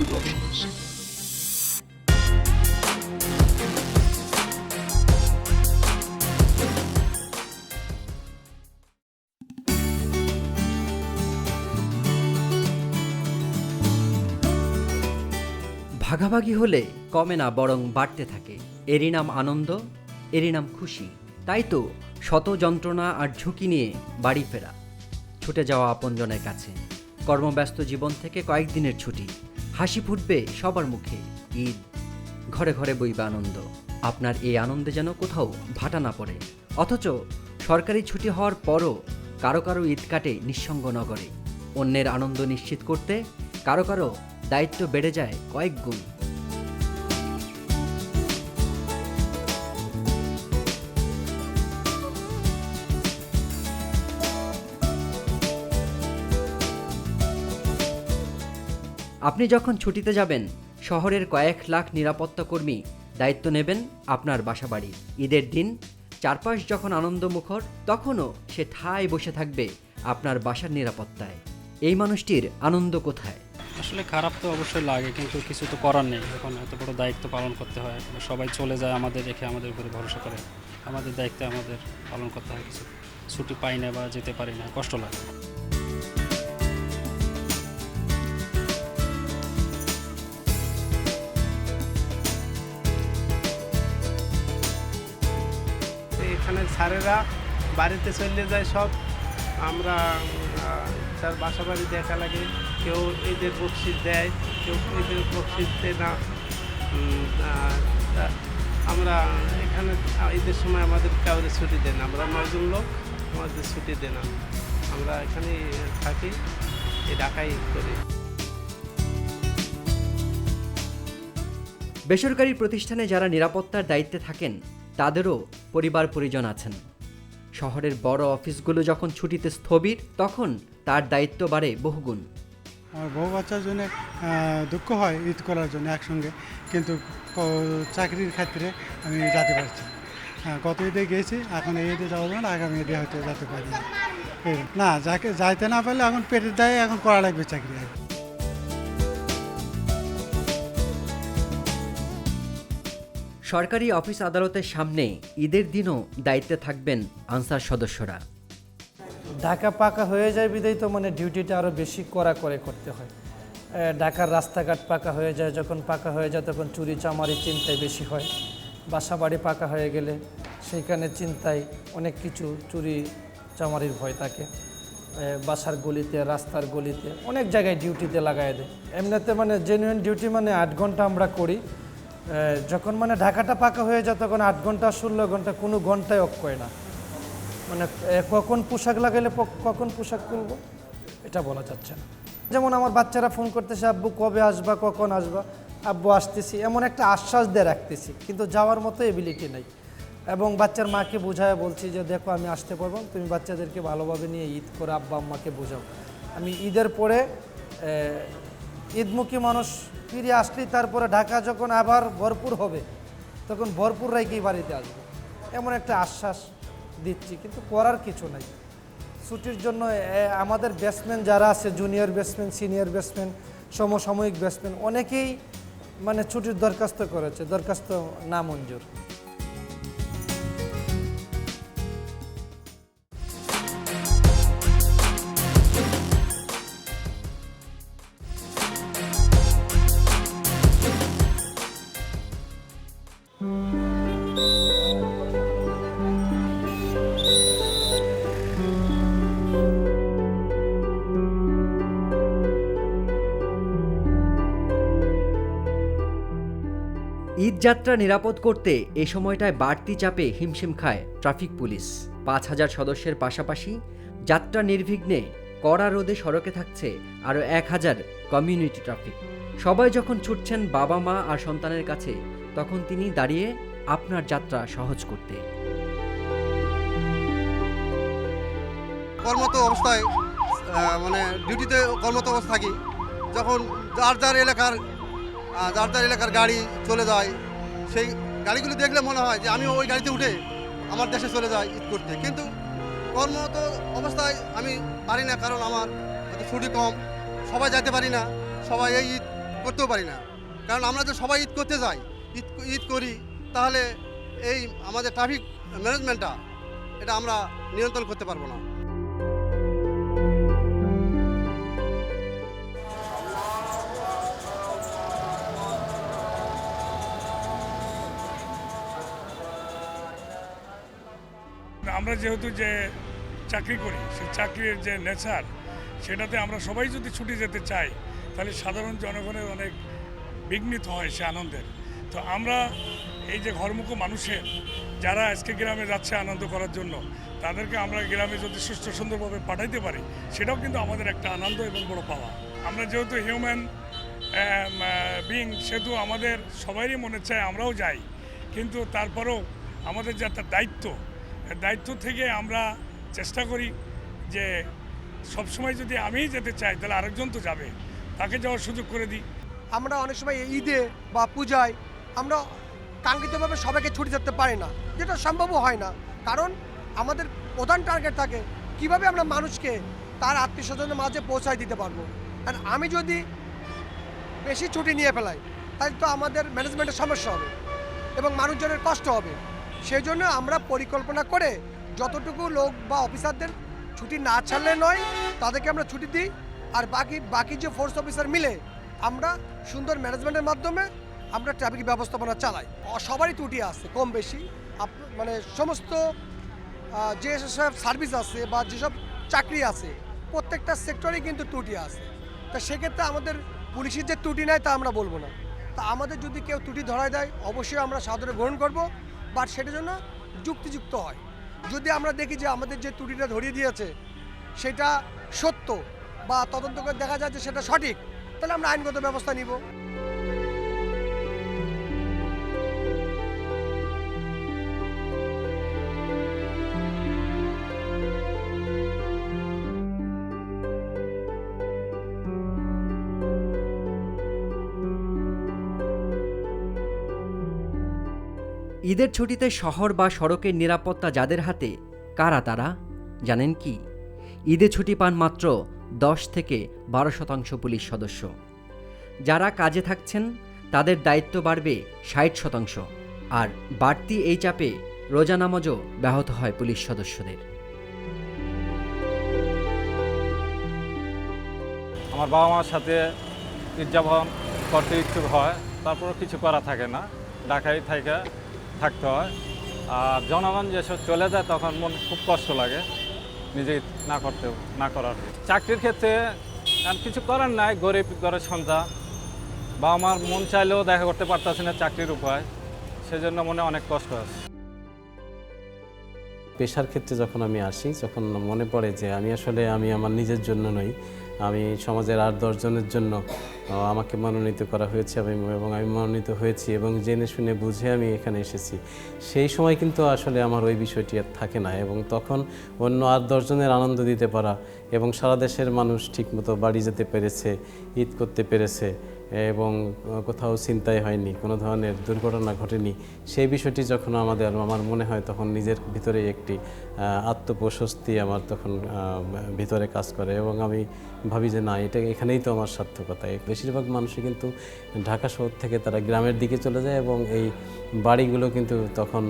Robbins. ভাগাভাগি হলে কমে না, বরং বাড়তে থাকে। এরই নাম আনন্দ, এরই নাম খুশি। তাই তো শত যন্ত্রণা আর ঝুঁকি নিয়ে বাড়ি ফেরা। ছুটে যাওয়া আপনজনের কাছে। কর্মব্যস্ত জীবন থেকে কয়েকদিনের ছুটি। হাসি ফুটবে সবার মুখে। ঈদ, ঘরে ঘরে বইবে আনন্দ। আপনার এই আনন্দে যেন কোথাও ভাটা না পড়ে। অথচ সরকারি ছুটি হওয়ার পরও কারও কারও ঈদ কাটে নিঃসঙ্গ নগরে। অন্যের আনন্দ নিশ্চিত করতে কারও কারও দায়িত্ব বেড়ে যায় কয়েক গুণ। আপনি যখন ছুটিতে যাবেন, শহরের কয়েক লাখ নিরাপত্তা কর্মী দায়িত্ব নেবেন আপনার বাসাবাড়ির। ঈদের দিন চারপাশ যখন আনন্দমুখর, তখনও সে ঠায় বসে থাকবে আপনার বাসার নিরাপত্তায়। এই মানুষটির আনন্দ কোথায়? আসলে খারাপ তো অবশ্যই লাগে, কিন্তু কিছু তো করার নেই। এখন এত বড় দায়িত্ব পালন করতে হয় সবাই চলে যায় আমাদের, রেখে আমাদের উপরে ভরসা করে। আমাদের দায়িত্ব আমাদের পালন করতে হয়, কিছু ছুটি পাই না বা যেতে পারি না, কষ্ট লাগে। এখানে স্যারেরা বাড়িতে চলে যায় সব। আমরা তার বাসা বাড়ি দেখা লাগে। কেউ ঈদের বকশিস দেয়, কেউ ঈদের বকশিস দেয় না। আমরা এখানে ঈদের সময় আমাদের কাউরে ছুটি দেন আমরা নয়জন লোক আমাদের ছুটি দেন না। আমরা এখানে থাকি, এই ঢাকাই করি। বেসরকারি প্রতিষ্ঠানে যারা নিরাপত্তার দায়িত্বে থাকেন তাদেরও পরিবার পরিজন আছেন। শহরের বড় অফিসগুলো যখন ছুটিতে স্থবির, তখন তার দায়িত্ব বাড়ে বহুগুণ। বউ বাচ্চার জন্য দুঃখ হয় ঈদ করার জন্য একসঙ্গে, কিন্তু চাকরির ক্ষেত্রে আমি যেতে পারছি হ্যাঁ গত ঈদে গিয়েছি, এখন এই ঈদে যাবে না, আগামী ঈদে হয়তো যেতে পারি। না, যাকে, যাইতে না পারলে এখন পেটের দায়ে এখন করা লাগবে চাকরি সরকারি অফিস আদালতের সামনে ঈদের দিনও দায়িত্বে থাকবেন আনসার সদস্যরা। ঢাকা পাকা হয়ে যায় বিদায় তো মানে ডিউটিটা আরও বেশি কড়া করে করতে হয়। ঢাকার রাস্তাঘাট পাকা হয়ে যায়, যখন পাকা হয়ে যায় তখন চুরি চামারি চিন্তায় বেশি হয়। বাসা বাড়ি পাকা হয়ে গেলে সেইখানে চিন্তায় অনেক কিছু চুরি চামারির ভয় থাকে। বাসার গলিতে, রাস্তার গলিতে অনেক জায়গায় ডিউটিতে লাগাই দেয়। এমনিতে মানে জেনুইন ডিউটি মানে আট ঘণ্টা আমরা করি। যখন মানে ঢাকাটা পাকা হয়ে যায়, তখন আট ঘণ্টা, ষোলো ঘণ্টা, কোনো ঘন্টায় অক্ষয় না। মানে কখন পোশাক লাগাইলে কখন পোশাক খুলবো এটা বলা যাচ্ছে না। যেমন আমার বাচ্চারা ফোন করতেছে, আব্বু, কবে আসবা? কখন আসবা? আব্বু, আসতেছি। এমন একটা আশ্বাস দিয়ে রাখতেছি, কিন্তু যাওয়ার মতো এবিলিটি নেই। এবং বাচ্চার মাকে বোঝায় বলছি যে, দেখো, আমি আসতে পারব। তুমি বাচ্চাদেরকে ভালোভাবে নিয়ে ঈদ করে আব্বা, আম্মাকে বোঝাও। আমি ঈদের পরে ঈদমুখী মানুষ ফিরে আসলেই তারপরে ঢাকা যখন আবার ভরপুর হবে, তখন ভরপুর রাইকেই বাড়িতে আসবে? এমন একটা আশ্বাস দিচ্ছি, কিন্তু করার কিছু নাই। ছুটির জন্য আমাদের ব্যাটসম্যান যারা আছে জুনিয়র ব্যাটসম্যান সিনিয়র ব্যাটসম্যান সমসাময়িক ব্যাটসম্যান অনেকেই মানে ছুটির দরখাস্ত করেছে, দরখাস্ত না মঞ্জুর ঈদ যাত্রা নিরাপদ করতে এ সময়টায় বাড়তি চাপে হিমশিম খায় ট্রাফিক পুলিশ। পাঁচ হাজার সদস্যের পাশাপাশি যাত্রা নির্বিঘ্নে কড়া রোদে সড়কে থাকছে আরও এক হাজার কমিউনিটি ট্রাফিক। সবাই যখন ছুটছেন বাবা, মা আর সন্তানের কাছে, তখন তিনি দাঁড়িয়ে আপনার যাত্রা সহজ করতে। কর্মত অবস্থায় মানে ডিউটিতে কর্মরত অবস্থা থাকি। যখন যার যার এলাকার যার যার এলাকার গাড়ি চলে যায়। সেই গাড়িগুলো দেখলে মনে হয় যে আমি ওই গাড়িতে উঠে আমার দেশে চলে যাই ঈদ করতে। কিন্তু কর্মরত অবস্থায় আমি পারি না, কারণ আমার ছুটি কম। সবাই যেতে পারি না, সবাই এই ঈদ করতেও পারি না। কারণ আমরা যে সবাই ঈদ করতে যাই, ঈদ ঈদ করি, তাহলে এই আমাদের ট্রাফিক ম্যানেজমেন্টটা এটা আমরা নিয়ন্ত্রণ করতে পারব না। আমরা যেহেতু যে চাকরি করি, সেই চাকরির যে নেচার সেটাতে আমরা সবাই যদি ছুটি যেতে চাই, তাহলে সাধারণ জনগণের অনেক বিঘ্নিত হয় সে আনন্দের। তো আমরা এই যে ঘরমুখ মানুষের যারা আজকে গ্রামে যাচ্ছে আনন্দ করার জন্য, তাদেরকে আমরা গ্রামে যদি সুস্থ সুন্দরভাবে পাঠাইতে পারি, সেটাও কিন্তু আমাদের একটা আনন্দ এবং বড় পাওয়া। আমরা যেহেতু হিউম্যান বিং সেহেতু আমাদের সবারই মনে চায় আমরাও যাই, কিন্তু তারপরেও আমাদের যে একটা দায়িত্ব দায়িত্ব থেকে আমরা চেষ্টা করি যে সবসময় যদি আমিই যেতে চাই, তাহলে আরেকজন তো যাবে। তাকে যাওয়ার সুযোগ করে দিই। আমরা অনেক সময় ঈদে বা পূজায় আমরা কাঙ্ক্ষিতভাবে সবাইকে ছুটি যেতে পারি না, যেটা সম্ভবও হয় না। কারণ আমাদের প্রধান টার্গেট থাকে কীভাবে আমরা মানুষকে তার আত্মীয় স্বজনের মাঝে পৌঁছায় দিতে পারব। আর আমি যদি বেশি ছুটি নিয়ে ফেলাই, তাহলে তো আমাদের ম্যানেজমেন্টের সমস্যা হবে এবং মানুষজনের কষ্ট হবে। সেই জন্য আমরা পরিকল্পনা করে যতটুকু লোক বা অফিসারদের ছুটি না ছাড়লে নয় তাদেরকে আমরা ছুটি দিই। আর বাকি বাকি যে ফোর্স অফিসার মিলে আমরা সুন্দর ম্যানেজমেন্টের মাধ্যমে আমরা ট্রাফিক ব্যবস্থাপনা চালাই। সবারই ত্রুটি আছে কম বেশি। মানে সমস্ত আহ, যে সব সার্ভিস আছে বা যেসব চাকরি আছে প্রত্যেকটা সেক্টরেই কিন্তু ত্রুটি আছে। তা সেক্ষেত্রে আমাদের পুলিশের যে ত্রুটি নেয় তা আমরা বলব না। তা আমাদের যদি কেউ ত্রুটি ধরায় দেয় অবশ্যই আমরা সাদরে গ্রহণ করব। বাট সেটার জন্য যুক্তিযুক্ত হয়। যদি আমরা দেখি যে আমাদের যে ত্রুটিটা ধরিয়ে দিয়েছে, সেটা সত্য বা তদন্ত করে দেখা যায় যে সেটা সঠিক, তাহলে আমরা আইনগত ব্যবস্থা নিব। ঈদের ছুটিতে শহর বা সড়কের নিরাপত্তা যাদের হাতে, কারা তারা, জানেন কি? ঈদে ছুটি পান মাত্র দশ থেকে বারো শতাংশ পুলিশ সদস্য। যারা কাজে থাকছেন, তাদের দায়িত্ব বাড়বে ষাট শতাংশ। আর বাড়তি এই চাপে রোজা নামাজও ব্যাহত হয় পুলিশ সদস্যদের। আমার বাবা মার সাথে উদযাপন করতে ইচ্ছুক হয় তারপর কিছু করা থাকে না। ঢাকায় থেকে থাকতে হয়। আর জনগণ যেসব চলে যায়, তখন মন খুব কষ্ট লাগে নিজে না করতে, না করার। চাকরির ক্ষেত্রে আর কিছু করার নাই, গরিব ঘরের সন্তান। বা আমার মন চাইলেও দেখা করতে পারতাছি না চাকরির উপায়। সেজন্য মনে অনেক কষ্ট আছে। পেশার ক্ষেত্রে যখন আমি আসি, যখন মনে পড়ে যে আমি আসলে আমি আমার নিজের জন্য নই আমি সমাজের আর দশজনের জন্য আমাকে মনোনীত করা হয়েছে আমি এবং আমি মনোনীত হয়েছি এবং জেনে শুনে বুঝে আমি এখানে এসেছি। সেই সময় কিন্তু আসলে আমার ওই বিষয়টি আর থাকে না এবং তখন অন্য আর দশজনের আনন্দ দিতে পারা এবং সারা দেশের মানুষ ঠিকমতো বাড়ি যেতে পেরেছে, ঈদ করতে পেরেছে এবং কোথাও চিন্তাই হয়নি, কোনো ধরনের দুর্ঘটনা ঘটেনি, সেই বিষয়টি যখন আমাদের, আমার মনে হয় তখন নিজের ভিতরে একটি আত্মপ্রশস্তি আমার তখন ভিতরে কাজ করে এবং আমি ভাবি যে না, এটা এখানেই তো আমার সার্থকতা। বেশিরভাগ মানুষই কিন্তু ঢাকা শহর থেকে তারা গ্রামের দিকে চলে যায় এবং এই বাড়িগুলো কিন্তু তখন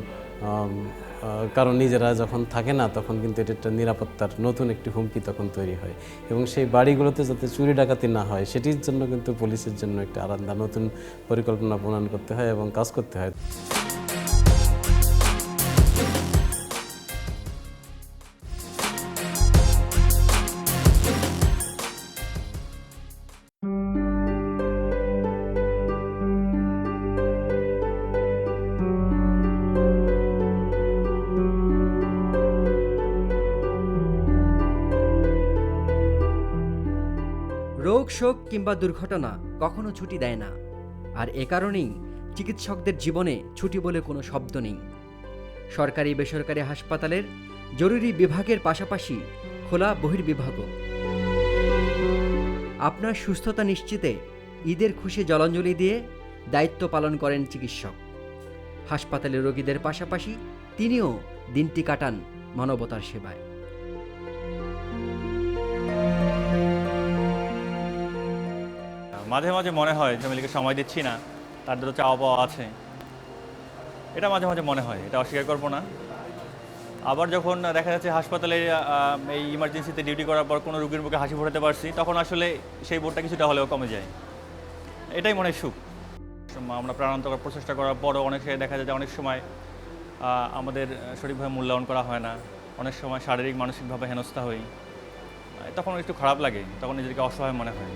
কারণ নিজেরা যখন থাকে না, তখন কিন্তু এটা একটা নিরাপত্তার নতুন একটি হুমকি তখন তৈরি হয়। এবং সেই বাড়িগুলোতে যাতে চুরি ডাকাতি না হয়, সেটির জন্য কিন্তু পুলিশের জন্য একটা আলাদা নতুন পরিকল্পনা প্রণয়ন করতে হয় এবং কাজ করতে হয়। কিংবা দুর্ঘটনা কখনো ছুটি দেয় না। আর এ কারণেই চিকিৎসকদের জীবনে ছুটি বলে কোনো শব্দ নেই। সরকারি বেসরকারি হাসপাতালের জরুরি বিভাগের পাশাপাশি খোলা বহির্বিভাগও। আপনার সুস্থতা নিশ্চিতে ঈদের খুশি জলাঞ্জলি দিয়ে দায়িত্ব পালন করেন চিকিৎসক। হাসপাতালে রোগীদের পাশাপাশি তিনিও দিনটি কাটান মানবতার সেবায়। মাঝে মাঝে মনে হয়, ফ্যামিলিকে সময় দিচ্ছি না তাদের তো চাওয়া পাওয়া আছে। এটা মাঝে মাঝে মনে হয়, এটা অস্বীকার করব না। আবার যখন দেখা যাচ্ছে হাসপাতালে এই ইমার্জেন্সিতে ডিউটি করার পর কোনো রুগীর মুখে হাসি ফোটাতে পারছি, তখন আসলে সেই বোর্ডটা কিছুটা হলেও কমে যায়। এটাই মনে সুখ। আমরা প্রাণান্তকর প্রচেষ্টা করার পরও অনেক দেখা যায় যে অনেক সময় আমাদের সঠিকভাবে মূল্যায়ন করা হয় না। অনেক সময় শারীরিক, মানসিকভাবে হেনস্থা হই। তখন একটু খারাপ লাগে, তখন নিজেকে অসহায় মনে হয়।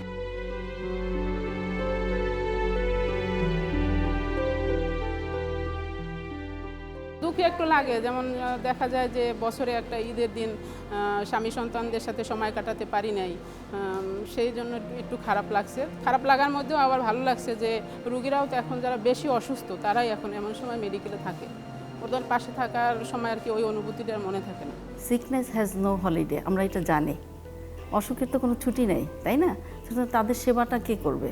দুঃখ একটু লাগে। যেমন দেখা যায় যে বছরে একটা ঈদের দিন স্বামী সন্তানদের সাথে সময় কাটাতে পারি নাই। সেই জন্য একটু- খারাপ লাগছে। খারাপ লাগার মধ্যেও আবার ভালো লাগছে যে, রুগীরাও তো এখন যারা বেশি অসুস্থ, তারাই এখন এমন সময় মেডিকেলে থাকে। ওদের পাশে থাকার সময় আর কি ওই অনুভূতিটা মনে থাকে না। সিকনেস হ্যাজ নো হলিডে আমরা এটা জানি। অসুখের তো কোনো ছুটি নেই, তাই না? তাদের সেবাটা কে করবে?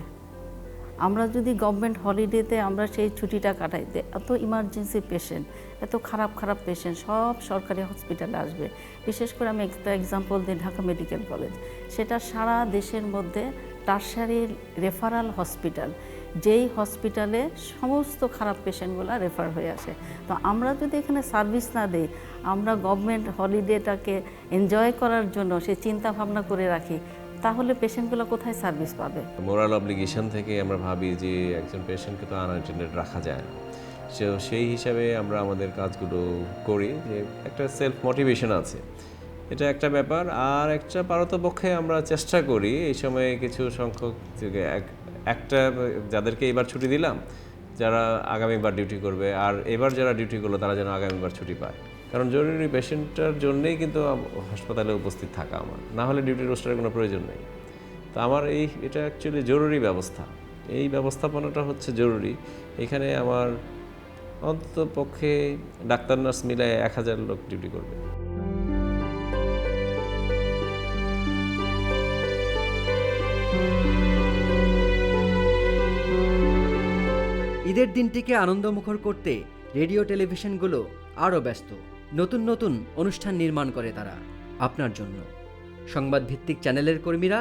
আমরা যদি গভর্নমেন্ট হলিডেতে আমরা সেই ছুটিটা কাটাই দিই এত ইমার্জেন্সি পেশেন্ট এত খারাপ খারাপ পেশেন্ট সব সরকারি হসপিটালে আসবে। বিশেষ করে আমি একটা এক্সাম্পল দিই ঢাকা মেডিকেল কলেজ সেটা সারা দেশের মধ্যে টার্সারি রেফারাল হসপিটাল যেই হসপিটালে সমস্ত খারাপ পেশেন্টগুলো রেফার হয়ে আসে। তো আমরা যদি এখানে সার্ভিস না দিই, আমরা গভর্নমেন্ট হলিডেটাকে এনজয় করার জন্য সে চিন্তা ভাবনা করে রাখি তাহলে পেশেন্টগুলো কোথায় সার্ভিস পাবে? মোরাল অব্লিগেশন থেকে আমরা ভাবি যে একজন পেশেন্টকে তো আনঅ্যাটেন্ডেড রাখা যায় সো সেই হিসাবে আমরা আমাদের কাজগুলো করি যে একটা সেলফ মোটিভেশন আছে। এটা একটা ব্যাপার। আর একটা পারতপক্ষে আমরা চেষ্টা করি এই সময়ে কিছু সংখ্যক এক- একটা যাদেরকে এবার ছুটি দিলাম, যারা আগামীবার ডিউটি করবে। আর এবার যারা ডিউটি করল, তারা যেন আগামীবার ছুটি পায়। কারণ জরুরি পেশেন্টটার জন্যেই কিন্তু হাসপাতালে উপস্থিত থাকা আমার। না হলে ডিউটি রোস্টারের কোনো প্রয়োজন নেই। তো আমার এই, এটা অ্যাকচুয়ালি জরুরি ব্যবস্থা। এই ব্যবস্থাপনাটা হচ্ছে জরুরি। এখানে আমার অন্তত পক্ষে ডাক্তার, নার্স মিলায় এক হাজার লোক ডিউটি করবে। ঈদের দিনটিকে আনন্দমুখর করতে রেডিও, টেলিভিশনগুলো আরও ব্যস্ত। নতুন নতুন অনুষ্ঠান নির্মাণ করে তারা আপনার জন্য। সংবাদ ভিত্তিক চ্যানেলের কর্মীরা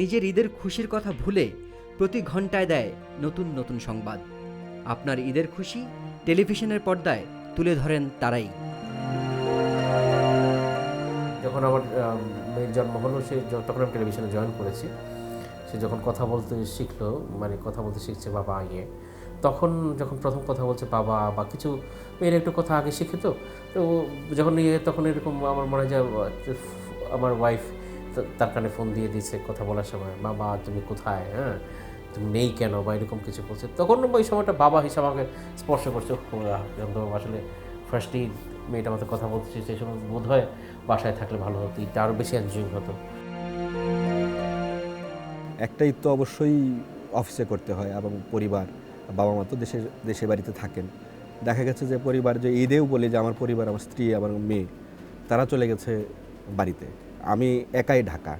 নিজের ঈদের খুশির কথা ভুলে প্রতি ঘন্টায় দেয় নতুন নতুন সংবাদ। আপনার ঈদের খুশি টেলিভিশনের পর্দায় তুলে ধরেন তারাই। যখন আমার মেয়ের জন্ম হলো, সে তখন আমি টেলিভিশনে জয়েন করেছি। সে যখন কথা বলতে শিখলো মানে কথা বলতে শিখছে বাবা ইয়ে তখন যখন প্রথম কথা বলছে বাবা বা কিছু, মেয়ের একটু কথা আগে শিখে তো তো যখন ইয়ে তখন এরকম আমার মনে হয় যে, আমার ওয়াইফ তার কানে ফোন দিয়ে দিয়েছে কথা বলার সময় বাবা তুমি কোথায়? হ্যাঁ? তুমি নেই কেন? বা এরকম কিছু বলছে। তখন ওই সময়টা বাবা হিসাবে আমাকে স্পর্শ করছে যখন তো আসলে ফার্স্টলি মেয়েটা আমাদের কথা বলছে সেই সময় বোধ হয় বাসায় থাকলে ভালো হতো, এটা আরও বেশি এনজয়িং হতো। একটাই তো অবশ্যই অফিসে করতে হয় এবং পরিবার। বাবা মা তো দেশের দেশের বাড়িতে থাকেন। দেখা গেছে যে পরিবার যে ঈদেও বলি যে আমার পরিবার আমার স্ত্রী, আমার মেয়ে, তারা চলে গেছে বাড়িতে। আমি একাই ঢাকা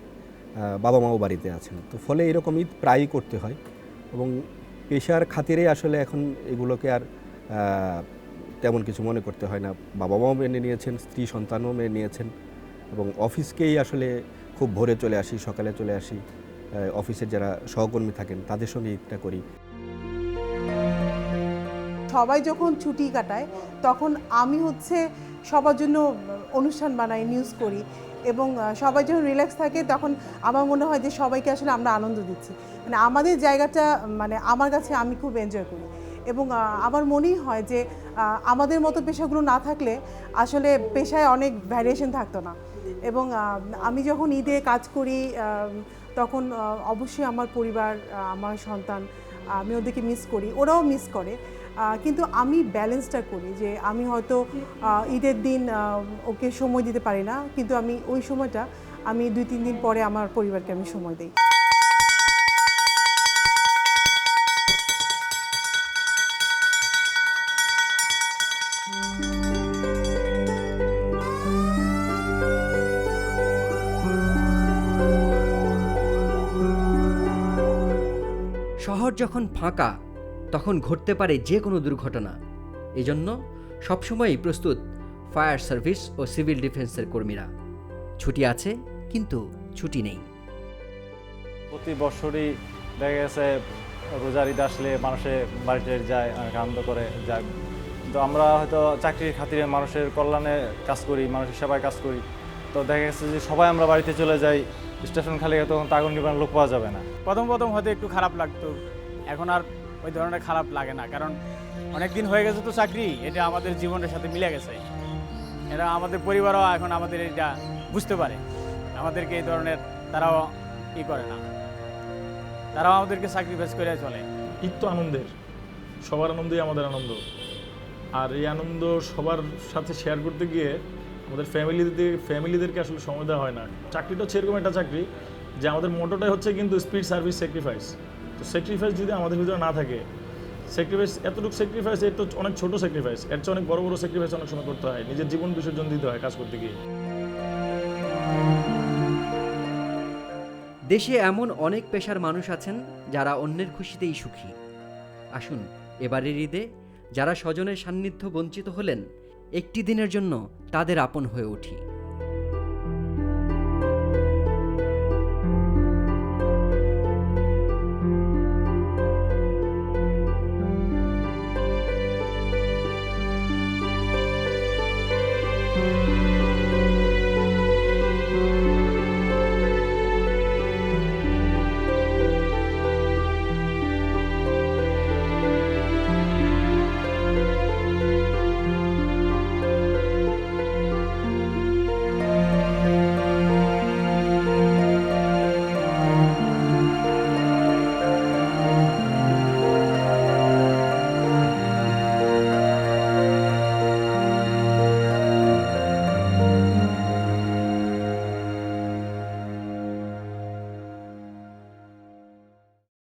বাবা মাও বাড়িতে আছেন। তো ফলে এরকম ঈদ প্রায়ই করতে হয় এবং পেশার খাতিরেই আসলে এখন এগুলোকে আর তেমন কিছু মনে করতে হয় না। বাবা মাও মেনে নিয়েছেন, স্ত্রী সন্তানও মেনে নিয়েছেন এবং অফিসকেই আসলে খুব ভোরে চলে আসি, সকালে চলে আসি। অফিসের যারা সহকর্মী থাকেন, তাদের সঙ্গে ঈদটা করি। সবাই যখন ছুটি কাটায়, তখন আমি হচ্ছে সবার জন্য অনুষ্ঠান বানাই নিউজ করি এবং সবাই যখন রিল্যাক্স থাকে তখন আমার মনে হয় যে সবাইকে আসলে আমরা আনন্দ দিচ্ছি। মানে আমাদের জায়গাটা মানে আমার কাছে আমি খুব এনজয় করি এবং আমার মনেই হয় যে আমাদের মতো পেশাগুলো না থাকলে আসলে পেশায় অনেক ভ্যারিয়েশন থাকতো না এবং আমি যখন ঈদে কাজ করি তখন অবশ্যই আমার পরিবার আমার সন্তান আমি ওদেরকে মিস করি, ওরাও মিস করে। কিন্তু আমি ব্যালেন্সটা করি যে আমি হয়তো ঈদের দিন ওকে সময় দিতে পারি না, কিন্তু আমি ওই সময়টা আমি দুই, তিন দিন পরে আমার পরিবারকে আমি সময় দিই। শহর যখন ফাঁকা তখন ঘটতে পারে যে কোনো দুর্ঘটনা। এজন্য সবসময়ই প্রস্তুত ফায়ার সার্ভিস ও সিভিল ডিফেন্সের কর্মীরা। ছুটি আছে কিন্তু ছুটি নেই। প্রতি বছরই দেখা গেছে রোজার ঈদ আসলে মানুষে বাড়িতে যায় আনন্দ করে যায় কিন্তু আমরা হয়তো চাকরির খাতিরে মানুষের কল্যাণে কাজ করি মানুষের সেবায় কাজ করি। তো দেখা গেছে যে সবাই আমরা বাড়িতে চলে যাই স্টেশন খালি তখন তাগুন নিবান লোক পাওয়া যাবে না। প্রথম প্রথম হয়তো একটু খারাপ লাগতো। এখন আর ওই ধরনের খারাপ লাগে না। কারণ অনেক দিন হয়ে গেছে তো চাকরি, এটা আমাদের জীবনের সাথে মিলে গেছে। এটা আমাদের পরিবারও এখন আমাদের এটা বুঝতে পারে। আমাদেরকে এই ধরনের তারাও ই করে না। তারাও আমাদেরকে স্যাক্রিফাইস করে চলে। ঈদ তো আনন্দের। সবার আনন্দই আমাদের আনন্দ। আর এই আনন্দ সবার সাথে শেয়ার করতে গিয়ে আমাদের ফ্যামিলিদের ফ্যামিলিদেরকে আসলে সময় দেওয়া হয় না। চাকরিটা এরকম একটা চাকরি, যে আমাদের মোটোটাই হচ্ছে কিন্তু স্পিড সার্ভিস স্যাক্রিফাইস তো স্যাক্রিফাইস যদি আমাদের ভিতরে না থাকে স্যাক্রিফাইস এতটুকু স্যাক্রিফাইস এর তো অনেক ছোট স্যাক্রিফাইস এর চেয়ে অনেক বড় বড় স্যাক্রিফাইস অনেক সময় করতে হয়, নিজের জীবন বিসর্জন দিতে হয় কাজ করতে গিয়ে। দেশে এমন অনেক পেশার মানুষ আছেন যারা অন্যের খুশিতেই সুখী। আসুন, এবারের ঈদে যারা স্বজনের সান্নিধ্য বঞ্চিত হলেন, একটি দিনের জন্য তাদের আপন হয়ে উঠি।